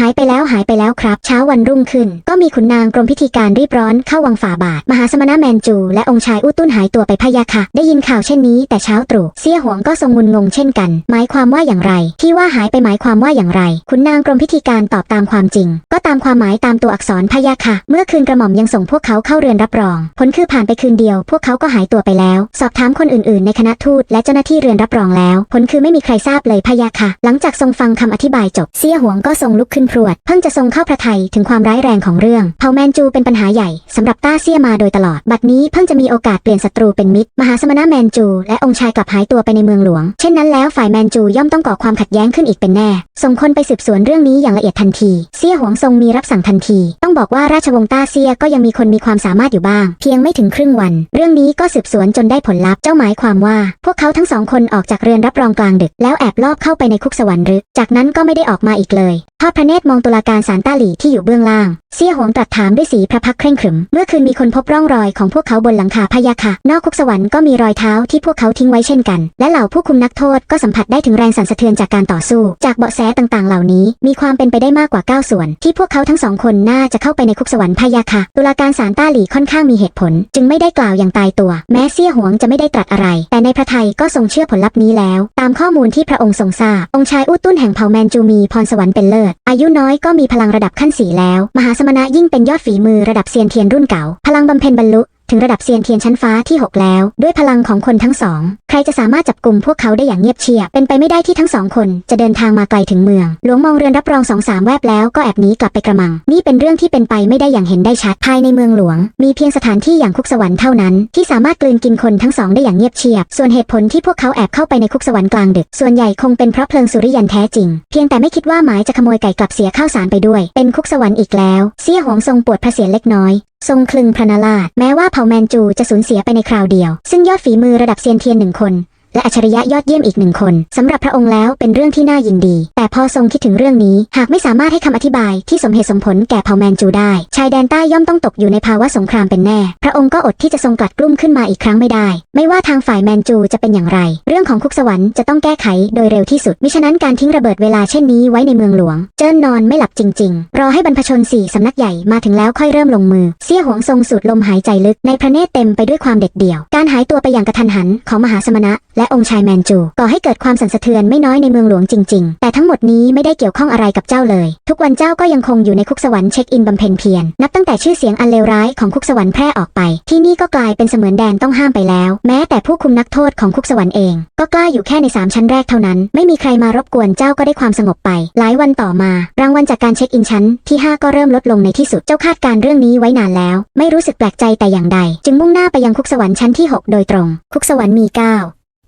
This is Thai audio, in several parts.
หายไปแล้วหายไปแล้วครับ เช้าวันรุ่งขึ้น ก็มีขุนนางกรมพิธีการรีบร้อนเข้าวังฝ่าบาท มหาสมณะแมนจู และองค์ชายอู้ตุ้นหายตัวไปพะยะค่ะ ได้ยินข่าวเช่นนี้แต่เช้าตรู่เสี่ยหวงก็ทรงงุนงงเช่นกัน หมายความว่าอย่างไร ที่ว่าหายไปหมายความว่าอย่างไร ขุนนางกรมพิธีการตอบตามความจริง ก็ตามความหมายตามตัวอักษรพะยะค่ะ เมื่อคืนกระหม่อมยังส่งพวกเขาเข้าเรือนรับรอง ผลคือผ่านไปคืนเดียว พวกเขาก็หายตัวไปแล้ว สอบถามคนอื่นๆ ในคณะทูตและเจ้าหน้าที่เรือนรับรองแล้ว ผลคือไม่มีใครทราบเลยพะยะค่ะ หลังจากทรงฟังคำอธิบายจบเสี่ยหวงก็ทรงลุกขึ้นพรวด เพิ่งจะทรงเข้าพระทัยถึงความร้ายแรงของเรื่องเผ่าแมนจูเป็นปัญหาใหญ่สำหรับต้าเสี่ยมาโดยตลอด บัดนี้เพิ่งจะมีโอกาสเปลี่ยนศัตรูเป็นมิตร มหาสมณะแมนจูและองค์ชายกลับหายตัวไปในเมืองหลวง เช่นนั้นแล้วฝ่ายแมนจูย่อมต้องก่อความขัดแย้งขึ้นอีกเป็นแน่ ส่งคนไปสืบสวนเรื่องนี้อย่างละเอียดทันทีเสี่ยหวงทรงมีรับสั่งทันที ต้องบอกว่าราชวงศ์ต้าเสี่ยก็ยังมีคนมีความสามารถอยู่บ้าง เพียงไม่ถึงครึ่งวัน เรื่องนี้ก็สืบสวนจนได้ผลลัพธ์เจ้าหมายความว่า พวกเขาทั้งสองคนออกจากเรือนรับรองกลางดึก แล้วแอบลอบเข้าไปในคุกสวรรค์หรือจากนั้นก็ไม่ได้ออกมาอีกเลย ทอดพระเนตรมองตุลาการศาลต้าหลี่ที่อยู่เบื้องล่าง เสี่ยหวงตรัสถามด้วยสีพระพักตร์เคร่งขรึม เมื่อคืนมีคนพบร่องรอยของพวกเขาบนหลังคาพยาค่ะ นอกคุกสวรรค์ก็มีรอยเท้าที่พวกเขาทิ้งไว้เช่นกัน และเหล่าผู้คุมนักโทษก็สัมผัสได้ถึงแรงสั่นสะเทือนจากการต่อสู้ จากเบาะแสต่างๆ เหล่านี้ มีความเป็นไปได้มากกว่า 9 ส่วน ที่พวกเขาทั้งสองคนน่าจะเข้าไปในคุกสวรรค์พยาค่ะ ตุลาการศาลต้าหลี่ค่อนข้างมีเหตุผล จึงไม่ได้กล่าวอย่างตายตัว แม้เสี่ยหวงจะไม่ได้ตรัสอะไร แต่ในพระทัยก็ทรงเชื่อผลลัพธ์นี้แล้ว ตามข้อมูลที่พระองค์ทรงทราบองค์ชายอู้ตุ้นแห่งเผ่าแมนจูมีพรสวรรค์เป็นเลิศอายุน้อยก็มีพลังระดับขั้นสีแล้ว มหาสมณะยิ่งเป็นยอดฝีมือระดับเซียนเทียนรุ่นเก่า พลังบำเพ็ญบรรลุ ถึงระดับเซียนเทียนชั้นฟ้าที่ 6 แล้ว ด้วยพลังของคนทั้งสอง ใครจะสามารถจับกลุ่มพวกเขาได้อย่างเงียบเชียบเป็นไปไม่ได้ที่ทั้งสองคนจะเดินทางมาไกลถึงเมือง หลวงมองเรือนรับรองสองสามแวบแล้วก็แอบหนีกลับไปกระมัง นี่เป็นเรื่องที่เป็นไปไม่ได้อย่างเห็นได้ชัดภายในเมืองหลวง มีเพียงสถานที่อย่างคุกสวรรค์เท่านั้นที่สามารถกลืนกินคนทั้งสองได้อย่างเงียบเชียบ ส่วนเหตุผลที่พวกเขาแอบเข้าไปในคุกสวรรค์กลางดึก ส่วนใหญ่คงเป็นเพราะเพลิงสุริยันแท้จริง เพียงแต่ไม่คิดว่าหมายจะขโมยไก่กลับเสียข้าวสารไปด้วย เป็นคุกสวรรค์อีกแล้ว เสี่ยหงทรงปวดพระเศียรเล็กน้อย ทรงคลึงพระนาราชแม้ว่าเผ่าแมนจูจะสูญเสียไปในคราวเดียว ซึ่งยอดฝีมือระดับเซียนเทียนหนึ่งคน และอัจฉริยะยอดเยี่ยมอีกหนึ่งคนสำหรับพระองค์แล้วเป็นเรื่องที่น่ายินดี แต่พอทรงคิดถึงเรื่องนี้หากไม่สามารถให้คำอธิบายที่สมเหตุสมผลแก่เผ่าแมนจูได้ ชายแดนใต้ย่อมต้องตกอยู่ในภาวะสงครามเป็นแน่ พระองค์ก็อดที่จะทรงกลัดกลุ้มขึ้นมาอีกครั้งไม่ได้ ไม่ว่าทางฝ่ายแมนจูจะเป็นอย่างไร เรื่องของคุกสวรรค์จะต้องแก้ไขโดยเร็วที่สุดมิฉะนั้นการทิ้งระเบิดเวลาเช่นนี้ไว้ในเมืองหลวง เจิ้นนอนไม่หลับจริง ๆ รอให้บรรพชนสี่สำนักใหญ่มาถึงแล้วค่อยเริ่มลงมือ เสี่ยหวงทรงสูดลมหายใจลึกในพระเนตรเต็มไปด้วยความเด็ดเดี่ยว การหายตัวไปอย่างกระทันหันของมหาสมณะ และองค์ชายแมนจูก่อให้เกิดความสั่นสะเทือนไม่น้อยในเมืองหลวงจริง ๆ แต่ทั้งหมดนี้ไม่ได้เกี่ยวข้องอะไรกับเจ้าเลย ทุกวันเจ้าก็ยังคงอยู่ในคุกสวรรค์เช็คอินบำเพ็ญเพียรนับตั้งแต่ชื่อเสียงอันเลวร้ายของคุกสวรรค์แพร่ออกไป ที่นี่ก็กลายเป็นเสมือนแดนต้องห้ามไปแล้ว แม้แต่ผู้คุมนักโทษของคุกสวรรค์เอง ก็กล้าอยู่แค่ในสามชั้นแรกเท่านั้น ไม่มีใครมารบกวนเจ้าก็ได้ความสงบไป หลายวันต่อมา รางวัลจากการเช็คอินชั้นที่ห้าก็เริ่มลดลงในที่สุดเจ้าคาดการเรื่องนี้ไว้นานแล้ว ไม่รู้สึกแปลกใจแต่อย่างใด จึงมุ่งหน้าไปยังคุกสวรรค์ชั้นที่หกโดยตรง คุกสวรรค์มีเก้า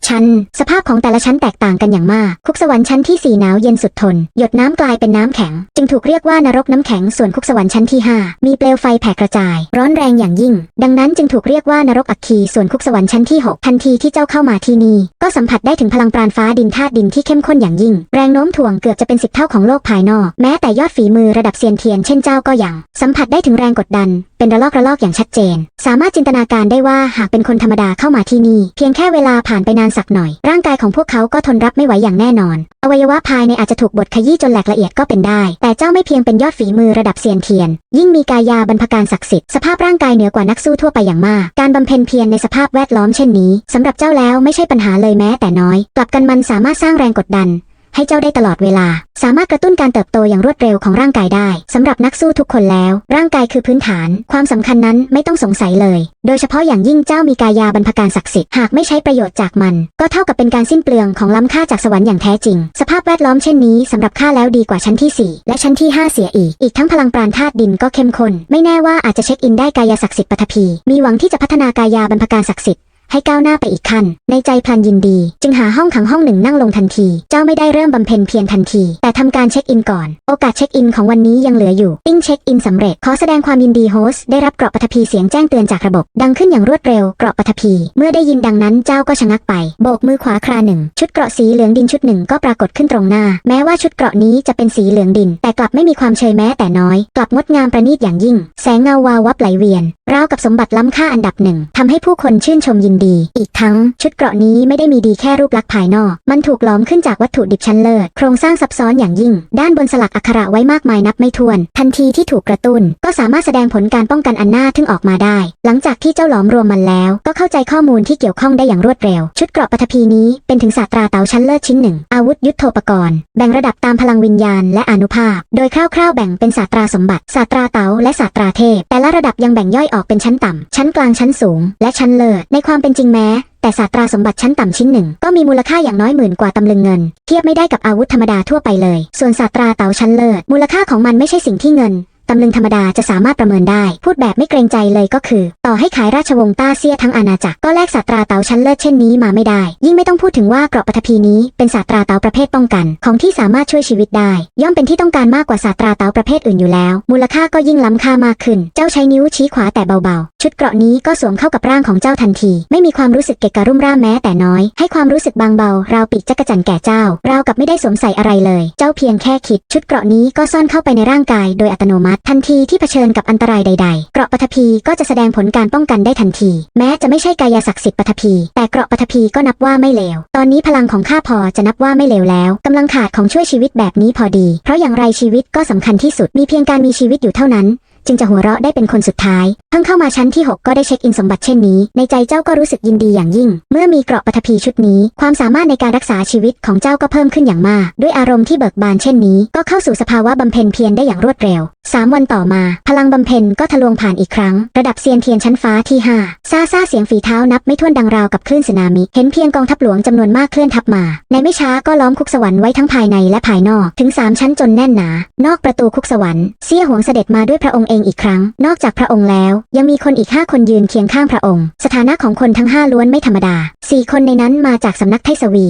ชั้น สภาพของแต่ละชั้นแตกต่างกันอย่างมาก คุกสวรรค์ชั้นที่ 4 หนาวเย็นสุดทน หยดน้ำกลายเป็นน้ำแข็ง จึงถูกเรียกว่านรกน้ำแข็ง ส่วนคุกสวรรค์ชั้นที่ 5 มีเปลวไฟแผ่กระจาย ร้อนแรงอย่างยิ่ง ดังนั้นจึงถูกเรียกว่านรกอัคคี ส่วนคุกสวรรค์ชั้นที่ 6 ทันทีที่เจ้าเข้ามาที่นี่ ก็สัมผัสได้ถึงพลังปราณฟ้าดินธาตุดินที่เข้มข้นอย่างยิ่ง แรงโน้มถ่วงเกือบจะเป็นสิบเท่าของโลกภายนอก แม้แต่ยอดฝีมือระดับเซียนเทียนเช่นเจ้าก็ยังสัมผัสได้ถึงแรงกดดัน เป็นระลอกระลอกอย่างชัดเจน สามารถจินตนาการได้ว่าหากเป็นคนธรรมดาเข้ามาที่นี่เพียงแค่เวลาผ่านไปนานสักหน่อย ร่างกายของพวกเขาก็ทนรับไม่ไหวอย่างแน่นอน อวัยวะภายในอาจจะถูกบดขยี้จนแหลกละเอียดก็เป็นได้ แต่เจ้าไม่เพียงเป็นยอดฝีมือระดับเซียนเทียน ยิ่งมีกายาบรรพการศักดิ์สิทธิ์สภาพร่างกายเหนือกว่านักสู้ทั่วไปอย่างมาก การบำเพ็ญเพียรในสภาพแวดล้อมเช่นนี้สำหรับเจ้าแล้วไม่ใช่ปัญหาเลยแม้แต่น้อย กลับกันมันสามารถสร้างแรงกดดัน ให้เจ้าได้ตลอดเวลา สามารถกระตุ้นการเติบโตอย่างรวดเร็วของร่างกายได้สำหรับนักสู้ทุกคนแล้ว ร่างกายคือพื้นฐาน ความสำคัญนั้นไม่ต้องสงสัยเลย โดยเฉพาะอย่างยิ่งเจ้ามีกายาบรรพการศักดิ์สิทธิ์หากไม่ใช้ประโยชน์จากมัน ก็เท่ากับเป็นการสิ้นเปลืองของล้ำค่าจากสวรรค์อย่างแท้จริง สภาพแวดล้อมเช่นนี้สำหรับข้าแล้วดีกว่าชั้นที่ 4 และชั้นที่ 5 เสียอีก อีกทั้งพลังปราณธาตุดินก็เข้มข้นไม่แน่ว่าอาจจะเช็คอินได้กายาศักดิ์สิทธิ์ปฐพีมีหวังที่จะพัฒนากายาบรรพการศักดิ์สิทธิ์ ให้ก้าวหน้าไปอีกขั้น ในใจพลันยินดี จึงหาห้องขังห้องหนึ่งนั่งลงทันที เจ้าไม่ได้เริ่มบำเพ็ญเพียรทันที แต่ทำการเช็คอินก่อน โอกาสเช็คอินของวันนี้ยังเหลืออยู่ปิ้งเช็คอินสำเร็จ ขอแสดงความยินดีโฮสต์ได้รับเกราะปฐพีเสียงแจ้งเตือนจากระบบ ดังขึ้นอย่างรวดเร็ว เกราะปฐพี เมื่อได้ยินดังนั้นเจ้าก็ชะงักไป โบกมือขวาคราหนึ่ง ชุดเกราะสีเหลืองดินชุดหนึ่งก็ปรากฏขึ้นตรงหน้า แม้ว่าชุดเกราะนี้จะเป็นสีเหลืองดิน แต่กลับไม่มีความเชยแม้แต่น้อย กลับงดงามประณีตอย่างยิ่ง แสงเงาวาววับไหลเวียน ราวกับสมบัติล้ำค่าอันดับหนึ่งทำให้ผู้คนชื่นชมยินดีดี อีกทั้งชุดเกราะนี้ไม่ได้มีดีแค่รูปลักษณ์ภายนอก มันถูกหลอมขึ้นจากวัตถุดิบชั้นเลิศ โครงสร้างซับซ้อนอย่างยิ่ง ด้านบนสลักอักขระไว้มากมายนับไม่ถ้วน ทันทีที่ถูกกระตุ้น ก็สามารถแสดงผลการป้องกันอันน่าทึ่งออกมาได้ หลังจากที่เจ้าหลอมรวมมันแล้ว ก็เข้าใจข้อมูลที่เกี่ยวข้องได้อย่างรวดเร็ว ชุดเกราะปฐพีนี้เป็นถึงศาสตราเต๋าชั้นเลิศชิ้นหนึ่ง อาวุธยุทโธปกรณ์ แบ่งระดับตามพลังวิญญาณและอนุภาพ โดยคร่าวๆ แบ่งเป็นศาสตราสมบัติ ศาสตราเตาและศาสตราเทพ แต่ละระดับยังแบ่งย่อยออกเป็นชั้นต่ำชั้นกลางชั้นสูง และชั้นเลิศในความเป็นจริงแม้ แต่ศาสตราสมบัติชั้นต่ำชิ้นหนึ่ง ก็มีมูลค่าอย่างน้อยหมื่นกว่าตำลึงเงิน เทียบไม่ได้กับอาวุธธรรมดาทั่วไปเลย ส่วนศาสตราเต๋าชั้นเลิศมูลค่าของมันไม่ใช่สิ่งที่เงิน ตำลึงธรรมดาจะสามารถประเมินได้ พูดแบบไม่เกรงใจเลยก็คือ ต่อให้ขายราชวงศ์ต้าเซียทั้งอาณาจักรก็แลกศาสตราเต๋าชั้นเลิศเช่นนี้มาไม่ได้ ยิ่งไม่ต้องพูดถึงว่าเกราะปฐพีนี้เป็นศาสตราเต๋าประเภทป้องกัน ของที่สามารถช่วยชีวิตได้ ย่อมเป็นที่ต้องการมากกว่าศาสตราเต๋าประเภทอื่นอยู่แล้ว มูลค่าก็ยิ่งล้ำค่ามากขึ้น เจ้าใช้นิ้วชี้ขวาแต่เบาๆ ชุดเกราะนี้ก็สวมเข้ากับร่างของเจ้าทันที ไม่มีความรู้สึกเกะกะรุ่มร่ามแม้แต่น้อย ให้ความรู้สึกบางเบาราวปีกจักรจันแก่เจ้าราวกับไม่ได้สวมใส่อะไรเลย เจ้าเพียงแค่คิด ชุดเกราะนี้ก็ซ่อนเข้าไปในร่างกายโดยอัตโนมัติทันทีที่เผชิญกับอันตรายใด ๆ เกราะปฐพีก็จะแสดงผลการป้องกันได้ทันที แม้จะไม่ใช่กายศักดิ์สิทธิ์ปฐพีแต่เกราะปฐพีก็นับว่าไม่เลว ตอนนี้พลังของข้าพอจะนับว่าไม่เลวแล้วกำลังขาดของช่วยชีวิตแบบนี้พอดี เพราะอย่างไรชีวิตก็สำคัญที่สุดมีเพียงการมีชีวิตอยู่เท่านั้นจึงจะหัวเราะได้เป็นคนสุดท้าย เพิ่งเข้ามาชั้นที่ 6 ก็ได้เช็คอินสมบัติเช่นนี้ ในใจเจ้าก็รู้สึกยินดีอย่างยิ่ง เมื่อมีเกราะปฐพีชุดนี้ ความสามารถในการรักษาชีวิตของเจ้าก็เพิ่มขึ้นอย่างมาก ด้วยอารมณ์ที่เบิกบานเช่นนี้ ก็เข้าสู่สภาวะบำเพ็ญเพียรได้อย่างรวดเร็ว สามวันต่อมา พลังบำเพ็ญก็ทะลวงผ่านอีกครั้ง ระดับเซียนเทียนชั้นฟ้าที่ห้าซาซาเสียงฝีเท้านับไม่ถ้วนดังราวกับคลื่นสึนามิ เห็นเพียงกองทัพหลวงจำนวนมากเคลื่อนทัพมา ในไม่ช้าก็ล้อมคุกสวรรค์ไว้ทั้งภายในและภายนอกถึงสามชั้นจนแน่นหนา นอกประตูคุกสวรรค์เสี่ยหวงเสด็จมาด้วยพระองค์เองอีกครั้ง นอกจากพระองค์แล้ว ยังมีคนอีกห้าคนยืนเคียงข้างพระองค์ สถานะของคนทั้งห้าล้วนไม่ธรรมดาสี่คนในนั้นมาจากสำนักไทสวี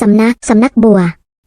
สำนัก สำนักบัว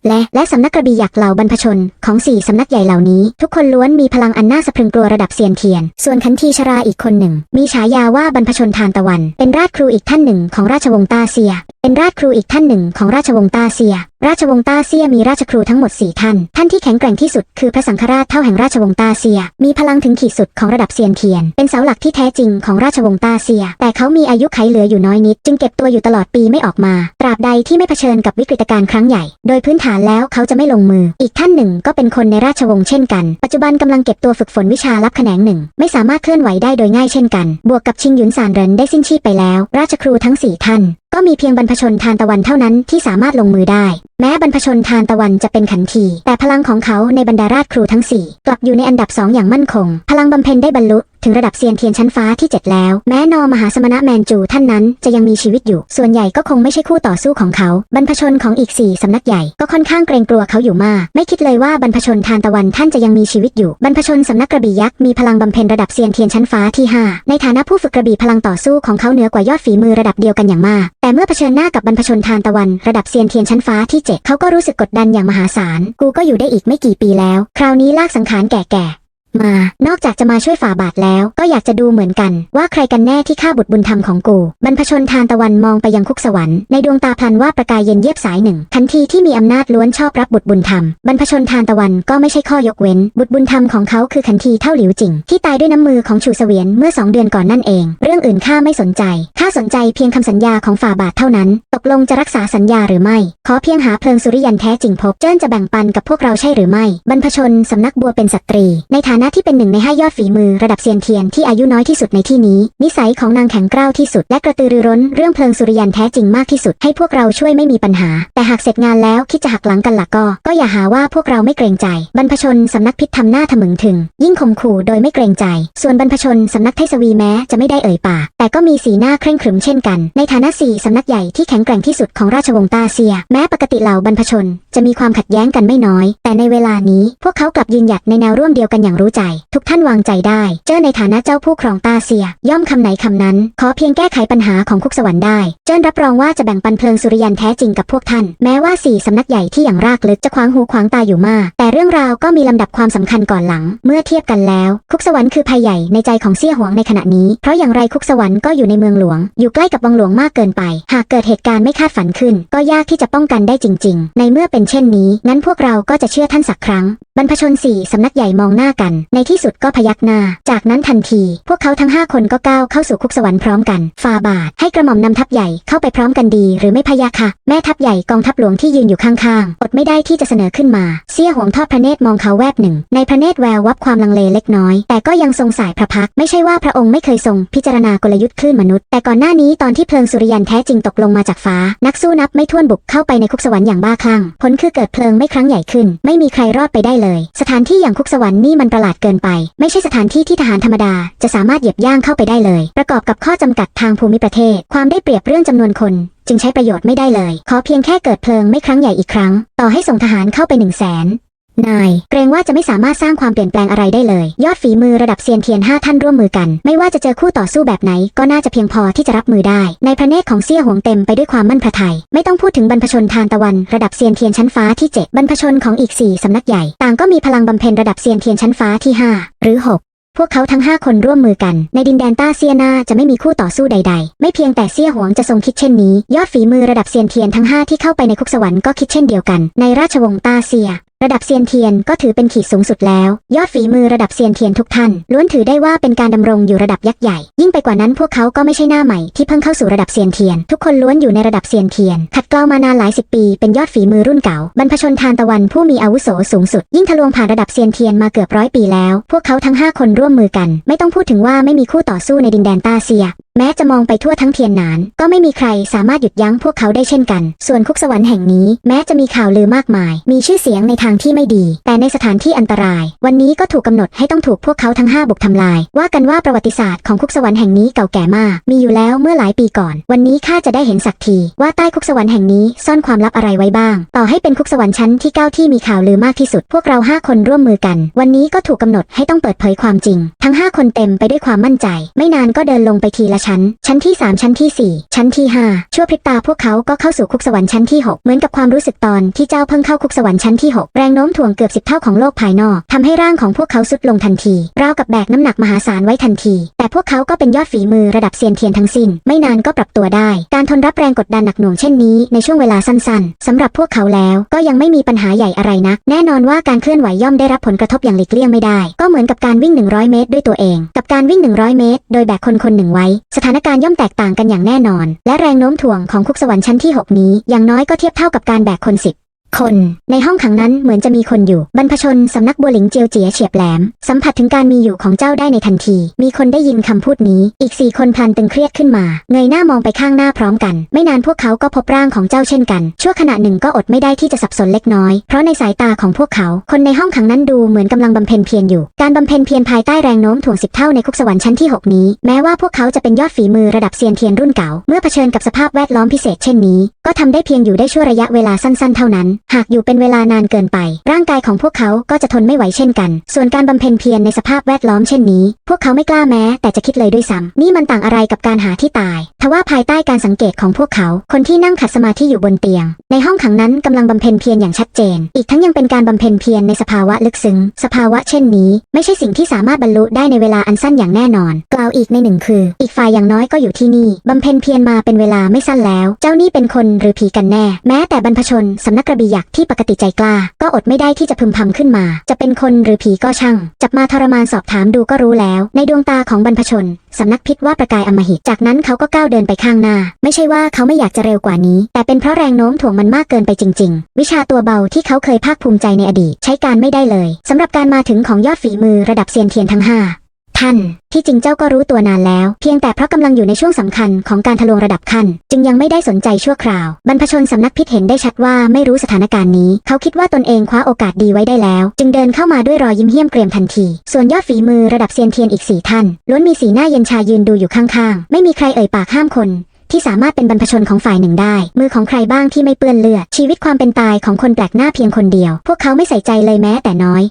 และและสำนักกระบี่ยักษ์เหล่าบรรพชน ของสี่สำนักใหญ่เหล่านี้ ทุกคนล้วนมีพลังอันน่าสะพรึงกลัวระดับเซียนเทียน ส่วนขันทีชราอีกคนหนึ่ง มีฉายาว่าบรรพชนทานตะวัน เป็นราชครูอีกท่านหนึ่งของราชวงศ์ตาเซีย เป็นราชครูอีกท่านหนึ่งของราชวงศ์ตาเซีย ราชวงศ์ตาเซียมีราชครูทั้งหมด 4 ท่าน ท่านที่แข็งแกร่งที่สุดคือพระสังฆราชเท่าแห่งราชวงศ์ตาเซีย มีพลังถึงขีดสุดของระดับเซียนเทียน เป็นเสาหลักที่แท้จริงของราชวงศ์ตาเซีย แต่เขามีอายุไขเหลืออยู่น้อยนิด จึงเก็บตัวอยู่ตลอดปีไม่ออกมา ตราบใดที่ไม่เผชิญกับวิกฤตการณ์ครั้งใหญ่ โดยพื้นฐานแล้วเขาจะไม่ลงมือ อีกท่านหนึ่งก็เป็นคนในราชวงศ์เช่นกัน ปัจจุบันกำลังเก็บตัวฝึกฝนวิชาลับแขนงหนึ่ง ไม่สามารถเคลื่อนไหวได้โดยง่ายเช่นกัน บวกกับชิงหยุนซานเรินได้สิ้นชีพไปแล้ว ราชครูทั้งสี่ท่าน ก็มีเพียงบรรพชนทานตะวันเท่านั้นที่สามารถลงมือได้ แม้บรรพชนทานตะวันจะเป็นขันที แต่พลังของเขาในบรรดาราชครูทั้ง4กลับอยู่ในอันดับสองอย่างมั่นคง พลังบำเพ็ญได้บรรลุ ถึงระดับเซียนเทียนชั้นฟ้าที่ 7 แล้ว แม้นอมหาสมณะแมนจูท่านนั้นจะยังมีชีวิตอยู่ ส่วนใหญ่ก็คงไม่ใช่คู่ต่อสู้ของเขา บรรพชนของอีก4สำนักใหญ่ก็ค่อนข้างเกรงกลัวเขาอยู่มาก ไม่คิดเลยว่าบรรพชนทานตะวันท่านจะยังมีชีวิตอยู่ บรรพชนสำนักกระบี่ยักษ์มีพลังบำเพ็ญระดับเซียนเทียนชั้นฟ้าที่ 5 ในฐานะผู้ฝึกกระบี่พลังต่อสู้ของเขาเหนือกว่ายอดฝีมือระดับเดียวกันอย่างมาก แต่เมื่อเผชิญหน้ากับบรรพชนทานตะวันระดับเซียนเทียนชั้นฟ้าที่ 7 เขาก็รู้สึกกดดันอย่างมหาศาล กูก็อยู่ได้อีกไม่กี่ปีแล้ว คราวนี้ลากสังขารแก่ๆ มา นอกจากจะมาช่วยฝ่าบาทแล้ว ก็อยากจะดูเหมือนกัน ว่าใครกันแน่ที่ฆ่าบุตรบุญธรรมของกู บรรพชนทานตะวันมองไปยังคุกสวรรค์ในดวงตาพลันว่าประกายเย็นเยียบสายหนึ่ง ทันทีที่มีอำนาจล้วนชอบรับบุตรบุญธรรม บรรพชนทานตะวันก็ไม่ใช่ข้อยกเว้น บุตรบุญธรรมของเขาคือขันทีเท่าหลิวจิงที่ตายด้วยน้ำมือของฉูเสวียนเมื่อสองเดือนก่อนนั่นเอง เรื่องอื่นข้าไม่สนใจข้าสนใจเพียงคำสัญญาของฝ่าบาทเท่านั้น ตกลงจะรักษาสัญญาหรือไม่ ขอเพียงหาเพลิงสุริยันแท้จริงพบ เจิ้นจะแบ่งปันกับพวกเราใช่หรือไม่ บรรพชนสำนักบัวเป็นสตรี ในฐานะที่เป็นหนึ่งในห้ายอดฝีมือระดับเซียนเทียนที่อายุน้อยที่สุดในที่นี้ นิสัยของนางแข็งกร้าวที่สุด และกระตือรือร้นเรื่องเพลิงสุริยันแท้จริงมากที่สุดให้พวกเราช่วยไม่มีปัญหา แต่หากเสร็จงานแล้วคิดจะหักหลังกันล่ะก็ ก็อย่าหาว่าพวกเราไม่เกรงใจ บรรพชนสำนักพิษทำหน้าทะมึงถึง ยิ่งข่มขู่โดยไม่เกรงใจ ส่วนบรรพชนสำนักไทสวีแม้จะไม่ได้เอ่ยปากแต่ก็มีสีหน้าเคร่งขรึมเช่นกัน ในฐานะสี่สำนักใหญ่ที่แข็งแกร่งที่สุดของราชวงศ์ตาเซีย แม้ปกติเหล่าบรรพชน จะมีความขัดแย้งกันไม่น้อย แต่ในเวลานี้พวกเขากลับยืนหยัดในแนวร่วมเดียวกันอย่างรู้ใจ ทุกท่านวางใจได้ เจ้าในฐานะเจ้าผู้ครองตาเซีย ย่อมคำไหนคำนั้น ขอเพียงแก้ไขปัญหาของคุกสวรรค์ได้ เจิ้นรับรองว่าจะแบ่งปันเพลิงสุริยันแท้จริงกับพวกท่าน แม้ว่าสี่สำนักใหญ่ที่อย่างรากลึกจะขวางหูขวางตาอยู่มาก แต่เรื่องราวก็มีลำดับความสำคัญก่อนหลัง เมื่อเทียบกันแล้ว คุกสวรรค์คือภัยใหญ่ในใจของเสี่ยหวงในขณะนี้ เพราะอย่างไรคุกสวรรค์ก็อยู่ในเมืองหลวง อยู่ใกล้กับวังหลวงมากเกินไป หากเกิดเหตุการณ์ไม่คาดฝันขึ้น ก็ยากที่จะป้องกันได้จริง ๆ ในเมื่อเป็นเช่นนี้ งั้นพวกเราก็จะเชื่อท่านสักครั้ง บรรพชนสี่สำนักใหญ่มองหน้ากัน ในที่สุดก็พยักหน้า จากนั้นทันที พวกเขาทั้งห้าคนก็ก้าวเข้าสู่คุกสวรรค์พร้อมกันฟาบาทให้กระหม่อมนำทัพใหญ่เข้าไปพร้อมกันดีหรือไม่พยาค่ะ แม่ทัพใหญ่กองทัพหลวงที่ยืนอยู่ข้างๆอดไม่ได้ที่จะเสนอขึ้นมา เสี่ยหวงทอดพระเนตรมองเขาแวบหนึ่ง ในพระเนตรแวววับความลังเลเล็กน้อย แต่ก็ยังทรงสายพระพักไม่ใช่ว่าพระองค์ไม่เคยทรงพิจารณากลยุทธ์คลื่นมนุษย์แต่ก่อนหน้านี้ตอนที่เพลิงสุริยันแท้จริงตกลงมาจากฟ้า นักสู้นับไม่ถ้วนบุกเข้าไปในคุกสวรรค์อย่างบ้าคลั่งผลคือเกิดเพลิงไม่ครั้งใหญ่ขึ้น ไม่มีใครรอดไปได้เลย สถานที่อย่างคุกสวรรค์นี่มันประหลาดเกินไป ไม่ใช่สถานที่ที่ทหารธรรมดา จะสามารถเหยียบย่างเข้าไปได้เลย ประกอบกับข้อจำกัดทางภูมิประเทศ ความได้เปรียบเรื่องจำนวนคน จึงใช้ประโยชน์ไม่ได้เลย ขอเพียงแค่เกิดเพลิงไม่ครั้งใหญ่อีกครั้ง ต่อให้ส่งทหารเข้าไปหนึ่งแสน นาย เกรงว่าจะไม่สามารถสร้างความเปลี่ยนแปลงอะไรได้เลย ยอดฝีมือระดับเซียนเทียนห้าท่านร่วมมือกัน ไม่ว่าจะเจอคู่ต่อสู้แบบไหน ก็น่าจะเพียงพอที่จะรับมือได้ ในพระเนตรของเซี่ยหวงเต็มไปด้วยความมั่นพระทัยไม่ต้องพูดถึงบรรพชนทานตะวัน ระดับเซียนเทียนชั้นฟ้าที่ 7 บรรพชนของอีก 4 สำนักใหญ่ ต่างก็มีพลังบำเพ็ญระดับเซียนเทียนชั้นฟ้าที่ 5 หรือ 6พวกเขาทั้ง 5 คนร่วมมือกัน ในดินแดนต้าเซียนาจะไม่มีคู่ต่อสู้ใดๆ ไม่เพียงแต่เซี่ยหวงจะทรงคิดเช่นนี้ ยอดฝีมือระดับเซียนเทียนทั้ง 5 ที่เข้าไปในคุกสวรรค์ก็คิดเช่นเดียวกัน ในราชวงศ์ต้าเซีย ระดับเซียนเทียนก็ถือเป็นขีดสูงสุดแล้ว ยอดฝีมือระดับเซียนเทียนทุกท่าน ล้วนถือได้ว่าเป็นการดำรงอยู่ระดับยักษ์ใหญ่ ยิ่งไปกว่านั้นพวกเขาก็ไม่ใช่หน้าใหม่ที่เพิ่งเข้าสู่ระดับเซียนเทียน ทุกคนล้วนอยู่ในระดับเซียนเทียน ขัดเกลามานานหลายสิบปี เป็นยอดฝีมือรุ่นเก่า บรรพชนทานตะวันผู้มีอาวุโสสูงสุด ยิ่งทะลวงผ่านระดับเซียนเทียนมาเกือบร้อยปีแล้ว พวกเขาทั้งห้าคนร่วมมือกัน ไม่ต้องพูดถึงว่าไม่มีคู่ต่อสู้ในดินแดนตาเซียแม้จะมองไปทั่วทั้งเทียนหนาน ก็ไม่มีใครสามารถหยุดยั้งพวกเขาได้เช่นกัน ส่วนคุกสวรรค์แห่งนี้ แม้จะมีข่าวลือมากมาย มีชื่อเสียงในทางที่ไม่ดี แต่ในสถานที่อันตราย วันนี้ก็ถูกกำหนดให้ต้องถูกพวกเขาทั้งห้าบุกทำลาย ว่ากันว่าประวัติศาสตร์ของคุกสวรรค์แห่งนี้เก่าแก่มาก มีอยู่แล้วเมื่อหลายปีก่อน วันนี้ข้าจะได้เห็นสักทีว่าใต้คุกสวรรค์แห่งนี้ซ่อนความลับอะไรไว้บ้าง ต่อให้เป็นคุกสวรรค์ชั้นที่เก้าที่มีข่าวลือมากที่สุด พวกเราห้าคนร่วมมือกัน วันนี้ก็ถูกกำหนดให้ต้องเปิดเผยความจริง ทั้งห้าคนเต็มไปด้วยความมั่นใจ ไม่นานก็เดินลงไปทีละชั้น ชั้นที่ 3 ชั้นที่ 4 ชั้นที่ 5 ชั่วพริบตาพวกเขาก็เข้าสู่คุกสวรรค์ชั้นที่ 6 เหมือนกับความรู้สึกตอนที่เจ้าเพิ่งเข้าคุกสวรรค์ชั้นที่ 6รงโน้มถ่วงเกือบสิบเท่าของโลกภายนอกทำให้ร่างของพวกเขาสุดลงทันทีราวกับแบกน้ำหนักมหาศาลไว้ทันที แต่พวกเขาก็เป็นยอดฝีมือระดับเซียนเทียนทั้งสิ้น ไม่นานก็ปรับตัวได้ การทนรับแรงกดดันหนักหน่วงเช่นนี้ในช่วงเวลาสั้นๆสำหรับพวกเขาแล้วก็ยังไม่มีปัญหาใหญ่อะไรนัก แน่นอนว่าการเคลื่อนไหวย่อมได้รับผลกระทบอย่างหลีกเลี่ยงไม่ได้ ก็เหมือนกับการวิ่ง 100 เมตร ด้วยตัวเอง กับการวิ่ง 100 เมตร โดยแบกคนคนหนึ่งไว้ สถานการณ์ย่อมแตกต่างกันอย่างแน่นอน และแรงโน้มถ่วงของคุกสวรรค์ชั้นที่ 6 นี้อย่างน้อยก็เทียบเท่ากับการแบกคนสิบ คน ในห้องขังนั้นเหมือนจะมีคนอยู่ บรรพชนสำนักบัวหลิงเจียวเจียเฉียบแหลม สัมผัสถึงการมีอยู่ของเจ้าได้ในทันที มีคนได้ยินคำพูดนี้ อีกสี่คนพลันตึงเครียดขึ้นมา เงยหน้ามองไปข้างหน้าพร้อมกัน ไม่นานพวกเขาก็พบร่างของเจ้าเช่นกัน ชั่วขณะหนึ่งก็อดไม่ได้ที่จะสับสนเล็กน้อย เพราะในสายตาของพวกเขา คนในห้องขังนั้นดูเหมือนกำลังบำเพ็ญเพียรอยู่ การบำเพ็ญเพียรภายใต้แรงโน้มถ่วงสิบเท่าในคุกสวรรค์ชั้นที่หกนี้ แม้ว่าพวกเขาจะเป็นยอดฝีมือระดับเซียนเทียนรุ่นเก่า เมื่อเผชิญกับสภาพแวดล้อมพิเศษเช่นนี้ ก็ทำได้เพียงอยู่ได้ชั่วระยะเวลาสั้นๆ เท่านั้น หากอยู่เป็นเวลานานเกินไป ร่างกายของพวกเขาก็จะทนไม่ไหวเช่นกัน ส่วนการบำเพ็ญเพียรในสภาพแวดล้อมเช่นนี้ พวกเขาไม่กล้าแม้แต่จะคิดเลยด้วยซ้ำนี่มันต่างอะไรกับการหาที่ตาย ทว่าภายใต้การสังเกตของพวกเขา คนที่นั่งขัดสมาธิอยู่บนเตียง ในห้องขังนั้นกำลังบำเพ็ญเพียรอย่างชัดเจน อีกทั้งยังเป็นการบำเพ็ญเพียรในสภาวะลึกซึ้ง สภาวะเช่นนี้ ไม่ใช่สิ่งที่สามารถบรรลุได้ในเวลาอันสั้นอย่างแน่นอน กล่าวอีกในหนึ่งคือ อีกฝ่ายอย่างน้อยก็อยู่ที่นี่บำเพ็ญเพียรมาเป็นเวลาไม่สั้นแล้ว เจ้านี่เป็นคนหรือผีกันแน่ แม้แต่บรรพชนสำนักกระบี่ยักษ์ที่ปกติใจกล้า ก็อดไม่ได้ที่จะพึมพำขึ้นมา จะเป็นคนหรือผีก็ช่าง จับมาทรมานสอบถามดูก็รู้แล้ว ในดวงตาของบรรพชนสำนักพิษว่าประกายอมหิต จากนั้นเขาก็ก้าวเดินไปข้างหน้า ไม่ใช่ว่าเขาไม่อยากจะเร็วกว่านี้ แต่เป็นเพราะแรงโน้มถ่วงมันมากเกินไปจริง ๆ วิชาตัวเบาที่เขาเคยภาคภูมิใจในอดีต ใช้การไม่ได้เลยสำหรับการมาถึงของยอดฝีมือระดับเซียนเทียนทั้งห้า ท่าน ที่จริงเจ้าก็รู้ตัวนานแล้ว เพียงแต่เพราะกำลังอยู่ในช่วงสำคัญของการทะลวงระดับขั้น จึงยังไม่ได้สนใจชั่วคราว บรรพชนสำนักพิษเห็นได้ชัดว่าไม่รู้สถานการณ์นี้ เขาคิดว่าตนเองคว้าโอกาสดีไว้ได้แล้ว จึงเดินเข้ามาด้วยรอยยิ้มเหี้ยมเกรียมทันที ส่วนยอดฝีมือระดับเซียนเทียนอีกสี่ท่านล้วนมีสีหน้าเย็นชายืนดูอยู่ข้างๆ ไม่มีใครเอ่ยปากห้ามคนที่สามารถเป็นบรรพชนของฝ่ายหนึ่งได้ มือของใครบ้างที่ไม่เปื้อนเลือด ชีวิตความเป็นตายของคนแปลกหน้าเพียงคนเดียว พวกเขาไม่ใส่ใจเลยแม้แต่น้อย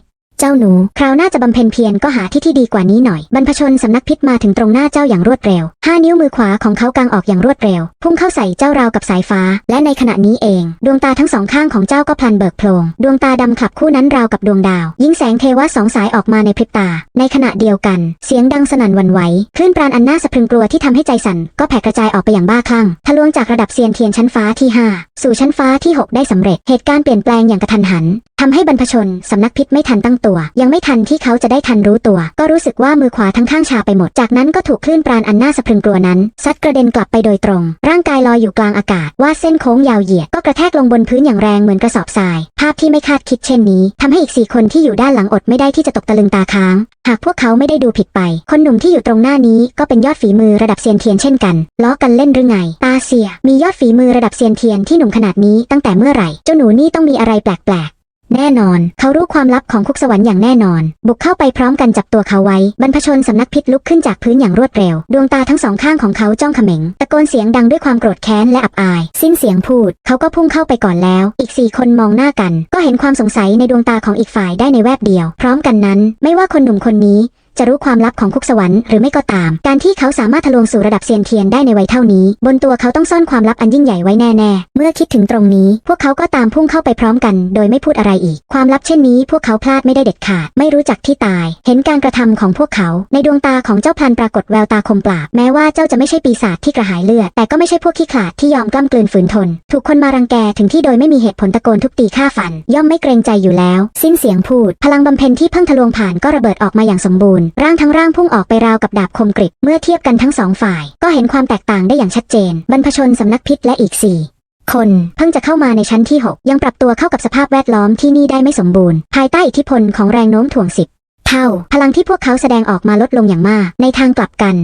เจ้าหนู คราวหน้าจะบำเพ็ญเพียรก็หาที่ที่ดีกว่านี้หน่อย บรรพชนสำนักพิษมาถึงตรงหน้าเจ้าอย่างรวดเร็ว ห้านิ้วมือขวาของเขากางออกอย่างรวดเร็ว พุ่งเข้าใส่เจ้าราวกับสายฟ้า และในขณะนี้เอง ดวงตาทั้งสองข้างของเจ้าก็พลันเบิกโพลงดวงตาดำขับคู่นั้นราวกับดวงดาว ยิงแสงเทวะสองสายออกมาในพริบตา ในขณะเดียวกัน เสียงดังสนั่นวันไหวคลื่นปราณอันน่าสะพรึงกลัวที่ทำให้ใจสั่นก็แผ่กระจายออกไปอย่างบ้าคลั่งทะลวงจากระดับเซียนเทียนชั้นฟ้าที่ 5 สู่ชั้นฟ้าที่ 6 ได้สำเร็จ เหตุการณ์เปลี่ยนแปลงอย่างกระทันหันทำให้บรรพชนสำนักพิษไม่ทันตั้งตัวยังไม่ทันที่เขาจะได้ทันรู้ตัว ก็รู้สึกว่ามือขวาทั้งข้างชาไปหมด จากนั้นก็ถูกคลื่นปราณอันน่าสะพรึงกลัวนั้นซัดกระเด็นกลับไปโดยตรง ร่างกายลอยอยู่กลางอากาศวาดเส้นโค้งยาวเหยียดก็กระแทกลงบนพื้นอย่างแรงเหมือนกระสอบทราย ภาพที่ไม่คาดคิดเช่นนี้ทำให้อีกสี่คนที่อยู่ด้านหลังอดไม่ได้ที่จะตกตะลึงตาค้าง หากพวกเขาไม่ได้ดูผิดไป คนหนุ่มที่อยู่ตรงหน้านี้ก็เป็นยอดฝีมือระดับเซียนเทียนเช่นกันล้อกันเล่นหรือไง ตาเสีย มียอดฝีมือระดับเซียนเทียนที่หนุ่มขนาดนี้ตั้งแต่เมื่อไหร่ เจ้าหนูนี่ต้องมีอะไรแปลกๆ แน่นอน เขารู้ความลับของคุกสวรรค์อย่างแน่นอน บุกเข้าไปพร้อมกันจับตัวเขาไว้ บรรพชนสำนักพิษลุกขึ้นจากพื้นอย่างรวดเร็ว ดวงตาทั้งสองข้างของเขาจ้องเขม็ง ตะโกนเสียงดังด้วยความโกรธแค้นและอับอาย สิ้นเสียงพูด เขาก็พุ่งเข้าไปก่อนแล้ว อีกสี่คนมองหน้ากัน ก็เห็นความสงสัยในดวงตาของอีกฝ่ายได้ในแวบเดียว พร้อมกันนั้น ไม่ว่าคนหนุ่มคนนี้ จะรู้ความลับของคุกสวรรค์หรือไม่ก็ตาม การที่เขาสามารถทะลวงสู่ระดับเซียนเทียนได้ในวัยเท่านี้ บนตัวเขาต้องซ่อนความลับอันยิ่งใหญ่ไว้แน่ๆ เมื่อคิดถึงตรงนี้ พวกเขาก็ตามพุ่งเข้าไปพร้อมกัน โดยไม่พูดอะไรอีก ความลับเช่นนี้ พวกเขาพลาดไม่ได้เด็ดขาด ไม่รู้จักที่ตาย เห็นการกระทำของพวกเขา ในดวงตาของเจ้าพลันปรากฏแววตาคมปราบ แม้ว่าเจ้าจะไม่ใช่ปีศาจที่กระหายเลือด แต่ก็ไม่ใช่พวกขี้ขลาดที่ยอมกล้ำกลืนฝืนทน ถูกคนมารังแกถึงที่โดยไม่มีเหตุผลตะโกนทุบตีฆ่าฟัน ย่อมไม่เกรงใจอยู่แล้ว สิ้นเสียงพูด พลังบำเพ็ญที่เพิ่งทะลวงผ่านก็ระเบิดออกมาอย่างสมบูรณร่างทั้งร่างพุ่งออกไปราวกับดาบคมกริบ เมื่อเทียบกันทั้งสองฝ่าย ก็เห็นความแตกต่างได้อย่างชัดเจน บรรพชนสำนักพิษและอีกสี่คนเพิ่งจะเข้ามาในชั้นที่ 6 ยังปรับตัวเข้ากับสภาพแวดล้อมที่นี่ได้ไม่สมบูรณ์ ภายใต้อิทธิพลของแรงโน้มถ่วงสิบเท่า พลังที่พวกเขาแสดงออกมาลดลงอย่างมาก ในทางกลับกัน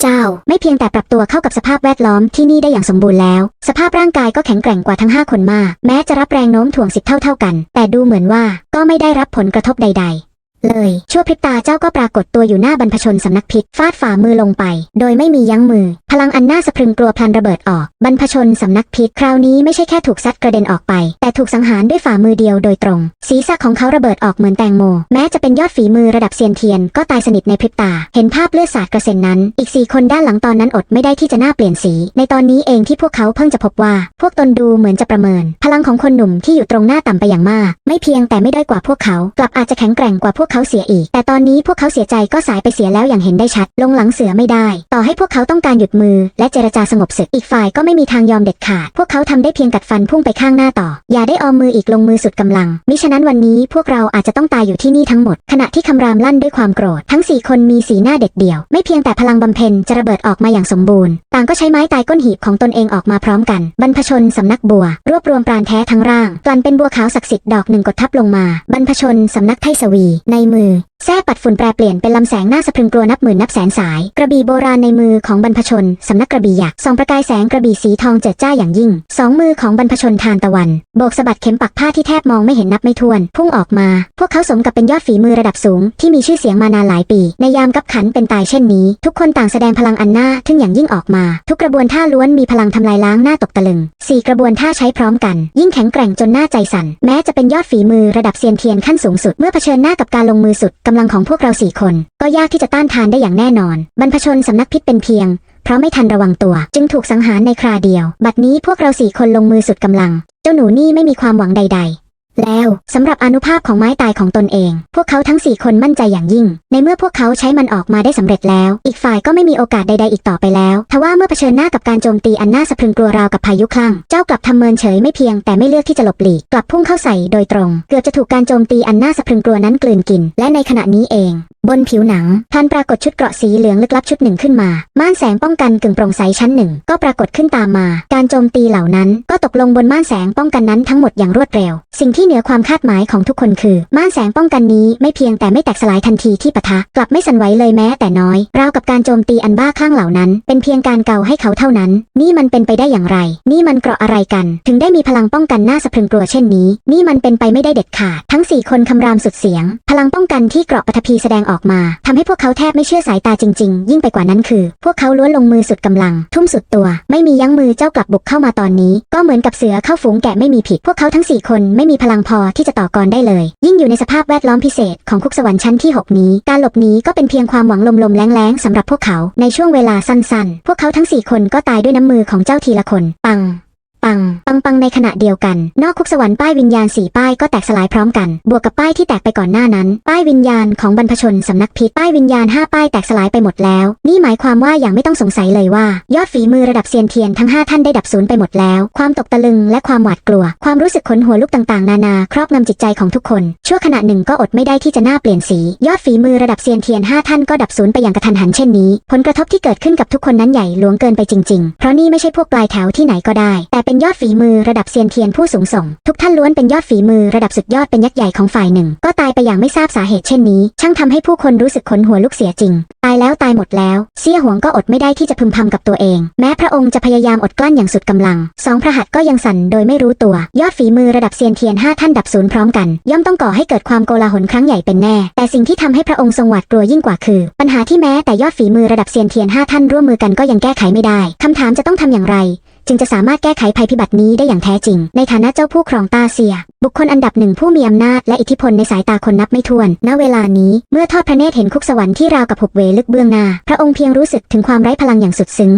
เจ้าไม่เพียงแต่ปรับตัวเข้ากับสภาพแวดล้อมที่นี่ได้อย่างสมบูรณ์แล้ว สภาพร่างกายก็แข็งแกร่งกว่าทั้ง 5 คนมาก แม้จะรับแรงโน้มถ่วงสิบเท่าเท่ากัน แต่ดูเหมือนว่าก็ไม่ได้รับผลกระทบใด ๆ เลย ชั่วพริบตาเจ้าก็ปรากฏตัวอยู่หน้าบรรพชนสำนักพิษฟาดฝ่ามือลงไป โดยไม่มียั้งมือ พลังอันน่าสะพรึงกลัวพลันระเบิดออก บรรพชนสำนักพิษคราวนี้ไม่ใช่แค่ถูกซัดกระเด็นออกไป แต่ถูกสังหารด้วยฝ่ามือเดียวโดยตรง ศีรษะของเขาระเบิดออกเหมือนแตงโม แม้จะเป็นยอดฝีมือระดับเซียนเทียนก็ตายสนิทในพริบตา เห็นภาพเลือดสาดกระเซ็นนั้น อีกสี่คนด้านหลังตอนนั้นอดไม่ได้ที่จะหน้าเปลี่ยนสี ในตอนนี้เองที่พวกเขาเพิ่งจะพบว่า พวกตนดูเหมือนจะประเมิน พลังของคนหนุ่มที่อยู่ตรงหน้าต่ำไปอย่างมาก ไม่เพียงแต่ไม่ด้อยกว่าพวกเขา กลับอาจจะแข็งแกร่งกว่าพวกเขาเสียอีก แต่ตอนนี้พวกเขาเสียใจก็สายไปเสียแล้วอย่างเห็นได้ชัด ลงหลังเสือไม่ได้ ต่อให้พวกเขาต้องการหยุดมือ และเจรจาสงบศึกอีกฝ่ายก็ไม่มีทางยอมเด็ดขาด พวกเขาทำได้เพียงกัดฟันพุ่งไปข้างหน้าต่อ อย่าได้ออมมืออีกลงมือสุดกำลัง มิฉะนั้นวันนี้พวกเราอาจจะต้องตายอยู่ที่นี่ทั้งหมด ขณะที่คำรามลั่นด้วยความโกรธ ทั้งสี่คนมีสีหน้าเด็ดเดี่ยว ไม่เพียงแต่พลังบำเพ็ญจะระเบิดออกมาอย่างสมบูรณ์ ต่างก็ใช้ไม้ตายก้นหีบของตนเองออกมาพร้อมกัน บรรพชนสำนักบัว รวบรวมปราณแท้ทั้งร่างกลั่นเป็นบัวขาวศักดิ์สิทธิ์ดอกหนึ่งกดทับลงมา บรรพชนสำนักไทสวี ในมือแส้ปัดฝุ่นแปรเปลี่ยนเป็นลำแสงหน้าสะพรึงกลัวนับหมื่นนับแสนสาย กระบี่โบราณในมือของบรรพชน สำนักกระบี่ยักษ์ส่องประกายแสงกระบี่สีทองเจิดจ้าอย่างยิ่ง สองมือของบรรพชนทานตะวัน โบกสะบัดเข็มปักผ้าที่แทบมองไม่เห็นนับไม่ถ้วน พุ่งออกมา พวกเขาสมกับเป็นยอดฝีมือระดับสูง ที่มีชื่อเสียงมานานหลายปี ในยามกับขันเป็นตายเช่นนี้ ทุกคนต่างแสดงพลังอันน่าทึ่งอย่างยิ่งออกมา ทุกกระบวนท่าล้วนมีพลังทำลายล้างหน้าตกตะลึงสี่กระบวนท่าใช้พร้อมกัน ยิ่งแข็งแกร่งจนหน้าใจสั่นแม้จะเป็นยอดฝีมือระดับเซียนเทียนขั้นสูงสุดเมื่อเผชิญหน้ากับการลงมือสุดกำลังของพวกเราสี่คน ก็ยากที่จะต้านทานได้อย่างแน่นอน บรรพชนสำนักพิษเป็นเพียง เพราะไม่ทันระวังตัว จึงถูกสังหารในคราเดียว บัดนี้พวกเราสี่คนลงมือสุดกำลัง เจ้าหนูนี่ไม่มีความหวังใด ๆ แล้วสำหรับอนุภาพของไม้ตายของตนเอง พวกเขาทั้งสี่คนมั่นใจอย่างยิ่ง ในเมื่อพวกเขาใช้มันออกมาได้สำเร็จแล้ว อีกฝ่ายก็ไม่มีโอกาสใดๆอีกต่อไปแล้วทว่าเมื่อเผชิญหน้ากับการโจมตีอันน่าสะพรึงกลัวราวกับพายุคลั่ง เจ้ากลับทำเมินเฉยไม่เพียงแต่ไม่เลือกที่จะหลบหลีกกลับพุ่งเข้าใส่โดยตรง เกือบจะถูกการโจมตีอันน่าสะพรึงกลัวนั้นกลืนกิน และในขณะนี้เอง บนผิวหนังพันปรากฏชุดเกราะสีเหลืองลึกลับชุดหนึ่งขึ้นมา ม่านแสงป้องกันกึ่งโปร่งใสชั้นหนึ่งก็ปรากฏขึ้นตามมา การโจมตีเหล่านั้น ก็ตกลงบนม่านแสงป้องกันนั้นทั้งหมดอย่างรวดเร็ว สิ่งที่ที่เหนือความคาดหมายของทุกคนคือ ม่านแสงป้องกันนี้ไม่เพียงแต่ไม่แตกสลายทันทีที่ปะทะ กลับไม่สั่นไหวเลยแม้แต่น้อย ราวกับการโจมตีอันบ้าคลั่งเหล่านั้น เป็นเพียงการเกาให้เขาเท่านั้น นี่มันเป็นไปได้อย่างไร นี่มันเกราะอะไรกัน ถึงได้มีพลังป้องกันหน้าสะพรึงกลัวเช่นนี้ นี่มันเป็นไปไม่ได้เด็ดขาด ทั้งสี่คนคำรามสุดเสียง พลังป้องกันที่เกราะปฐพีแสดงออกมาทำให้พวกเขาแทบไม่เชื่อสายตาจริง ๆ ยิ่งไปกว่านั้นคือ พวกเขาล้วนลงมือสุดกำลัง ทุ่มสุดตัว ไม่มียั้งมือเจ้ากลับบุกเข้ามาตอนนี้ ก็เหมือนกับเสือเข้าฝูงแกะไม่มีผิด พวกเขาทั้งสี่คนไม่มีพลังพอที่จะต่อกรได้เลย ยิ่งอยู่ในสภาพแวดล้อมพิเศษของคุกสวรรค์ชั้นที่ 6 นี้ การหลบหนีก็เป็นเพียงความหวังลมๆแล้งๆสำหรับพวกเขาในช่วงเวลาสั้นๆ พวกเขาทั้งสี่คนก็ตายด้วยน้ำมือของเจ้าทีละคน ปัง ปัง ปังปังในขณะเดียวกัน นอกคุกสวรรค์ป้ายวิญญาณสี่ป้ายก็แตกสลายพร้อมกัน บวกกับป้ายที่แตกไปก่อนหน้านั้น ป้ายวิญญาณของบรรพชนสำนักพิษป้ายวิญญาณห้าป้ายแตกสลายไปหมดแล้ว นี่หมายความว่าอย่างไม่ต้องสงสัยเลยว่า ยอดฝีมือระดับเซียนเทียนทั้งห้าท่านได้ดับศูนย์ไปหมดแล้ว ความตกตะลึงและความหวาดกลัว ความรู้สึกขนหัวลุกต่างๆ นานา ครอบงำจิตใจของทุกคน ชั่วขณะหนึ่งก็อดไม่ได้ที่จะหน้าเปลี่ยนสี ยอดฝีมือระดับเซียนเทียนห้าท่านก็ดับศูนย์ไปอย่างกระทันหันเช่นนี้ ผลกระทบที่เกิดขึ้นกับทุกคนนั้นใหญ่หลวงเกินไปจริงๆ เพราะนี่ไม่ใช่พวกปลายแถวที่ไหนก็ได้ แต่เป็น็นยอดฝีมือระดับเซียนเทียนผู้สูงส่ง ทุกท่านล้วนเป็นยอดฝีมือระดับสุดยอดเป็นยักษ์ใหญ่ของฝ่ายหนึ่ง ก็ตายไปอย่างไม่ทราบสาเหตุเช่นนี้ ช่างทำให้ผู้คนรู้สึกขนหัวลุกเสียจริง ตายแล้วตายหมดแล้ว เสี่ยหวงก็อดไม่ได้ที่จะพึมพำกับตัวเอง แม้พระองค์จะพยายามอดกลั้นอย่างสุดกำลัง สองพระหัตถ์ก็ยังสั่นโดยไม่รู้ตัว ยอดฝีมือระดับเซียนเทียนห้าท่านดับศูนย์พร้อมกัน ย่อมต้องก่อให้เกิดความโกลาหลครั้งใหญ่เป็นแน่ แต่สิ่งที่ทำให้พระองค์ทรงหวาดกลัวยิ่งกว่าคือ ปัญหาที่แม้แต่ยอดฝีมือระดับเซียนเทียนห้าท่านร่วมมือกันก็ยังแก้ไขไม่ได้คำถามจะต้องทำอย่างไร จึงจะสามารถแก้ไขภัยพิบัตินี้ได้อย่างแท้จริง ในฐานะเจ้าผู้ครองตาเซีย บุคคลอันดับหนึ่งผู้มีอำนาจและอิทธิพลในสายตาคนนับไม่ถ้วน ณ เวลานี้เมื่อทอดพระเนตรเห็นคุกสวรรค์ที่ราวกับหุบเวลึกเบื้องหน้า พระองค์เพียงรู้สึกถึงความไร้พลังอย่างสุดซึ้ง